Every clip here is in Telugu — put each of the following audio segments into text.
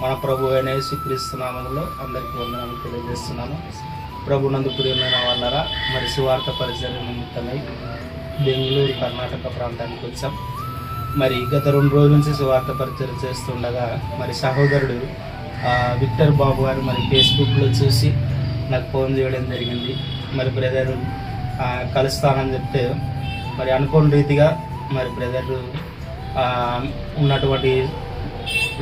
మన ప్రభు అయిన యేసుక్రీస్తు అందరికీ వందనాలు తెలియజేస్తున్నాను ప్రభు నందు ప్రియమైన వాళ్ళరా మరి సువార్త పరిచయం నిమిత్తమై బెంగళూరు కర్ణాటక ప్రాంతానికి వచ్చాం. మరి గత రెండు రోజుల నుంచి సువార్త పరిచయం చేస్తుండగా మరి సహోదరుడు విక్టర్ బాబు గారు మరి ఫేస్బుక్లో చూసి నాకు ఫోన్ చేయడం జరిగింది. మరి బ్రదర్ కలుస్తానని చెప్తే మరి అనుకోని రీతిగా మరి బ్రదర్ ఉన్నటువంటి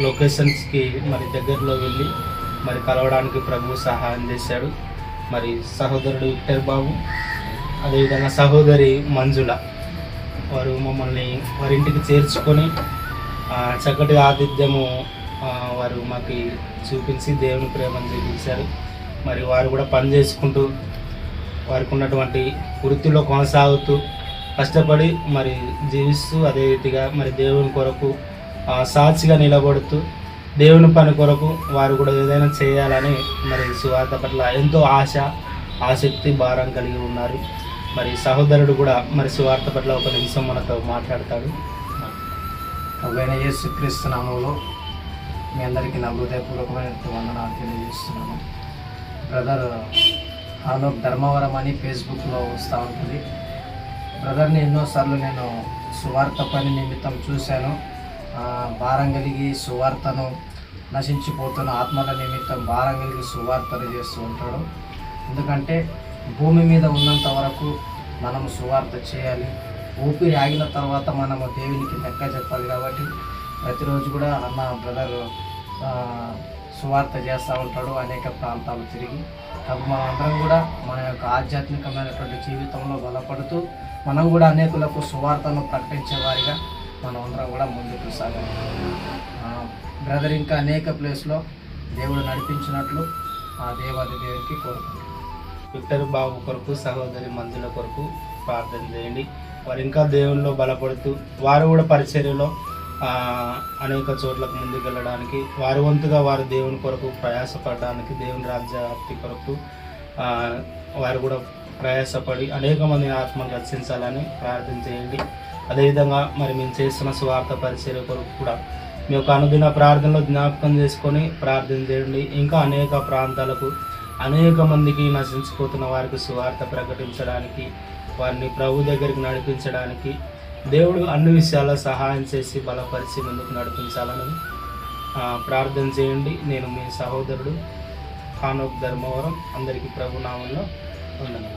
లొకేషన్స్కి మరి దగ్గరలో వెళ్ళి మరి కలవడానికి ప్రభు సహాయం చేశాడు. మరి సహోదరుడు విక్టర్ బాబు అదేవిధంగా సహోదరి మంజుల వారు మమ్మల్ని వారి ఇంటికి చేర్చుకొని చక్కటి ఆతిథ్యము వారు మాకు చూపించి దేవుని ప్రేమను చూపించారు. మరి వారు కూడా పని చేసుకుంటూ వారికి ఉన్నటువంటి వృత్తిలో కొనసాగుతూ కష్టపడి మరి జీవిస్తూ అదే రీతిగా మరి దేవుని కొరకు సాక్షిగా నిలబడుతూ దేవుని పని కొరకు వారు కూడా ఏదైనా చేయాలని మరి సువార్త పట్ల ఎంతో ఆశ ఆసక్తి భారం కలిగి ఉన్నారు. మరి సహోదరుడు కూడా మరి సువార్త పట్ల ఒక నిమిషం మనతో మాట్లాడతాడు. ప్రభువైన యేసుక్రీస్తు నామంలో మీ అందరికీ నా హృదయపూర్వకమైన వందనాలు తెలియజేస్తున్నాను. బ్రదర్ ఆలోక్ ధర్మవరం అని ఫేస్బుక్లో వస్తూ ఉంటుంది. బ్రదర్ని ఎన్నోసార్లు నేను సువార్త పని నిమిత్తం చూశాను. భారం కలిగి సువార్తను నశించిపోతున్న ఆత్మల నిమిత్తం భారం కలిగి సువార్తను చేస్తూ ఉంటాడు. ఎందుకంటే భూమి మీద ఉన్నంత వరకు మనము సువార్త చేయాలి. ఊపిరి ఆగిన తర్వాత మనము దేవునికి లెక్క చెప్పాలి కాబట్టి ప్రతిరోజు కూడా అన్న బ్రదర్ సువార్త చేస్తూ ఉంటాడు అనేక ప్రాంతాలు తిరిగి. కాబట్టి మనందరం కూడా మన యొక్క ఆధ్యాత్మికమైనటువంటి జీవితంలో బలపడుతూ మనం కూడా అనేకులకు సువార్తను ప్రకటించే మనమందరం కూడా ముందుకు సాగాలి. బ్రదర్ ఇంకా అనేక ప్లేస్లో దేవుడు నడిపించినట్లు ఆ దేవాది దేవునికి కోరుకుంటాం విక్టర్ బాబు కొరకు సహోదరి మందుల కొరకు ప్రార్థన చేయండి. వారు ఇంకా దేవునిలో బలపడుతూ వారు కూడా పరిచర్యలో అనేక చోట్లకు ముందుకెళ్ళడానికి వారి వంతుగా వారు దేవుని కొరకు ప్రయాసపడడానికి దేవుని రాజ్యాప్తి కొరకు వారు కూడా ప్రయాసపడి అనేక మందిని ఆత్మను రక్షించాలని ప్రార్థన చేయండి. అదేవిధంగా మరి మేము చేస్తున్న స్వార్థ పరిచర్య కొరకు కూడా మీ యొక్క అనుదిన ప్రార్థనలో జ్ఞాపకం చేసుకొని ప్రార్థన చేయండి. ఇంకా అనేక ప్రాంతాలకు అనేక మందికి నశించిపోతున్న వారికి సువార్త ప్రకటించడానికి వారిని ప్రభు దగ్గరికి నడిపించడానికి దేవుడు అన్ని విషయాల్లో సహాయం చేసి బలపరిచి ముందుకు నడిపించాలని ప్రార్థన చేయండి. నేను మీ సహోదరుడు ఖానోక్ ధర్మవరం అందరికీ ప్రభు నామంలో ఉన్నాను